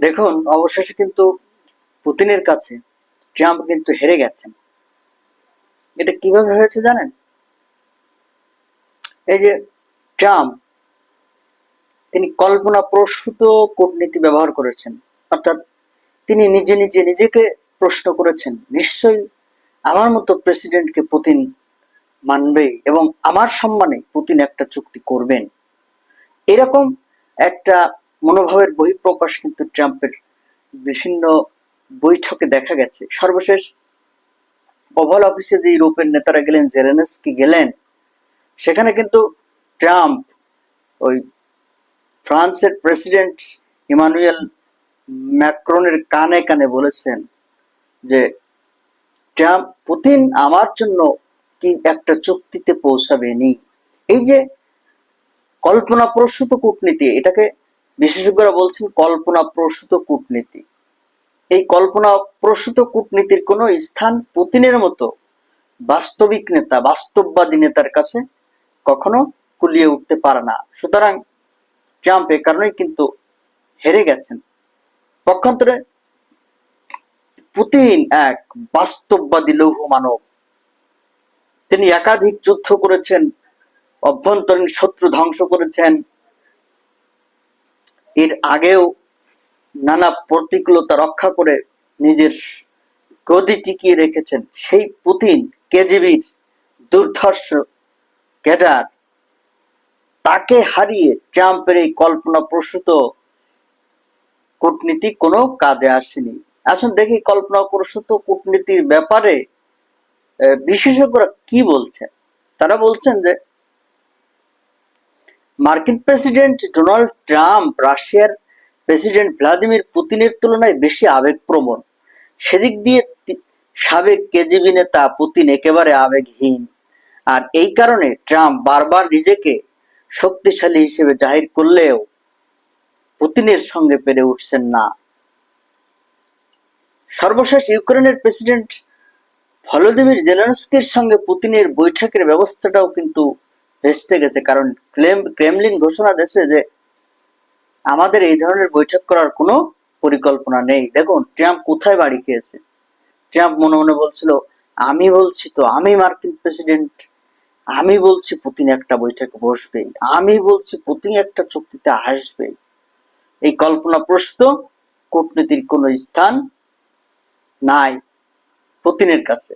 দেখুন, অবশেষে কিন্তু পুতিনের কাছে ট্রাম্প কিন্তু হেরে গেছেন। এটা কীভাবে হয়েছে জানেন? এই যে ট্রাম্প, তিনি কল্পনা প্রসূত কূটনীতি ব্যবহার করেছেন। অর্থাৎ তিনি নিজে নিজে নিজেকে প্রশ্ন করেছেন, নিশ্চয়ই আমার মতো প্রেসিডেন্টকে পুতিন মানবে এবং আমার সম্মানে পুতিন একটা চুক্তি করবেন? এরকম একটা মনোভাবের বহিঃপ্রকাশ কিন্তু ট্রাম্পের বিভিন্ন বৈঠকে দেখা গেছে। সর্বশেষ ওভাল অফিসে যে ইউরোপের নেতারা গেলেন, জেলেনস্কি গেলেন, সেখানে কিন্তু ট্রাম্প, ওই ফ্রান্সের প্রেসিডেন্ট ইমানুয়েল ম্যাক্রনের কানে কানে বলেছেন যে, ট্রাম্প, পুতিন আমার জন্য কি একটা চুক্তিতে পৌঁছাবেনি? এই যে কল্পনা প্রসূত কূটনীতি, এটাকে বিশেষজ্ঞরা বলছেন কল্পনা প্রসূত কূটনীতি। এই কল্পনা প্রসূত কূটনীতির কোনো স্থান পুতিনের মতো বাস্তবিক নেতা, বাস্তববাদী নেতার কাছে কখনো কুলিয়ে উঠতে পারে না। সুতরাং ট্রাম্প এ কারণেই কিন্তু হেরে গেছেন। পক্ষান্তরে পুতিন এক বাস্তববাদী লৌহ মানব। তিনি একাধিক যুদ্ধ করেছেন, অভ্যন্তরীণ শত্রু ধ্বংস করেছেন এর আগেও নানা প্রতিকূলতা রক্ষা করে নিজের গদি টিকিয়ে রেখেছেন। সেই পুতিন কেজিবির দুর্ধর্ষ ক্যাডার তাকে হারিয়ে ট্রাম্পের এই কল্পনা প্রসূত কূটনীতি কোনো কাজে আসেনি। আসুন দেখি কল্পনা প্রসূত কূটনীতির ব্যাপারে বিশেষজ্ঞরা কি বলছেন? তারা বলছেন যে মার্কিন প্রেসিডেন্ট ডোনাল্ড ট্রাম্প রাশিয়ার প্রেসিডেন্ট ভ্লাদিমির পুতিনের তুলনায় বেশি আবেগপ্রবণ। সেদিক দিয়ে সাবেক কেজিবি নেতা পুতিন একেবারে আবেগহীন। আর এই কারণে ট্রাম্প বারবার নিজেকে শক্তিশালী হিসেবে জাহির করলেও পুতিনের সঙ্গে পেরে উঠছেন না। সর্বশেষ ইউক্রেনের প্রেসিডেন্ট ভলোদিমির জেলেনস্কির সঙ্গে পুতিনের বৈঠকের ব্যবস্থাটাও কিন্তু ভেস্তে গেছে। কারণ ক্রেমলিন ঘোষণা দিয়েছে যে আমাদের এই ধরনের বৈঠক করার কোনো পরিকল্পনা নেই। দেখুন, ট্রাম্প কোথায় বাড়ি খেয়েছে? ট্রাম্প মনে মনে বলছিল, আমি বলছি তো, আমি মার্কিন প্রেসিডেন্ট। আমি বলছি পুতিন একটা বৈঠকে বসবে আমি বলছি পুতিন একটা চুক্তিতে আসবে এই কল্পনা প্রস্তুত কূটনীতির কোনো স্থান নাই পুতিনের কাছে।